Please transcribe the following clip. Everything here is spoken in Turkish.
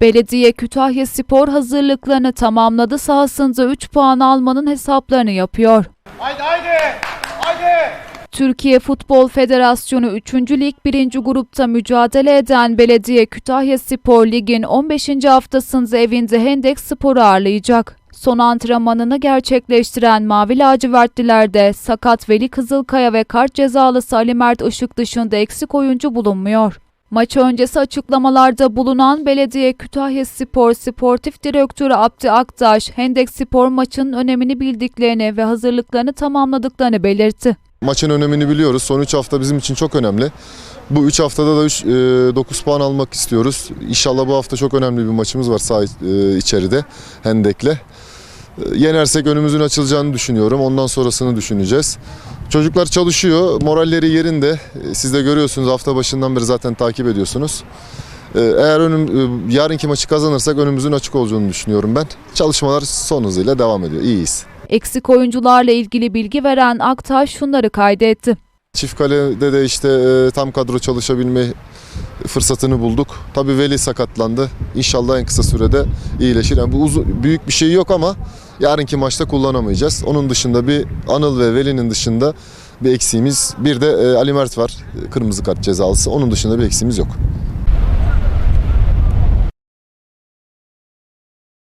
Belediye Kütahya Spor hazırlıklarını tamamladı. Sahasında 3 puan almanın hesaplarını yapıyor. Haydi haydi. Haydi. Türkiye Futbol Federasyonu 3. Lig 1. grupta mücadele eden Belediye Kütahya Spor Lig'in 15. haftasında evinde Hendek Spor'u ağırlayacak. Son antrenmanını gerçekleştiren Mavi Lacivertliler'de sakat Veli Kızılkaya ve kart cezalısı Ali Mert Işık dışında eksik oyuncu bulunmuyor. Maç öncesi açıklamalarda bulunan Belediye Kütahya Spor Sportif Direktörü Abdi Aktaş, Hendek Spor maçının önemini bildiklerini ve hazırlıklarını tamamladıklarını belirtti. Maçın önemini biliyoruz. Son 3 hafta bizim için çok önemli. Bu 3 haftada da 3, 9 puan almak istiyoruz. İnşallah bu hafta çok önemli bir maçımız var sağ e, içeride Hendek'le. E, Yenersek önümüzün açılacağını düşünüyorum. Ondan sonrasını düşüneceğiz. Çocuklar çalışıyor. Moralleri yerinde. E, Siz de görüyorsunuz hafta başından beri zaten takip ediyorsunuz. E, Eğer önüm, e, yarınki maçı kazanırsak önümüzün açık olduğunu düşünüyorum ben. Çalışmalar son hızıyla devam ediyor. İyiyiz. Eksik oyuncularla ilgili bilgi veren Aktaş şunları kaydetti. Çift kalede de işte tam kadro çalışabilme fırsatını bulduk. Tabii Veli sakatlandı. İnşallah en kısa sürede iyileşir. Yani bu uzun, büyük bir şey yok ama yarınki maçta kullanamayacağız. Onun dışında bir Anıl ve Veli'nin dışında bir eksiğimiz. Bir de e, Ali Mert var. Kırmızı kart cezalısı. Onun dışında bir eksiğimiz yok.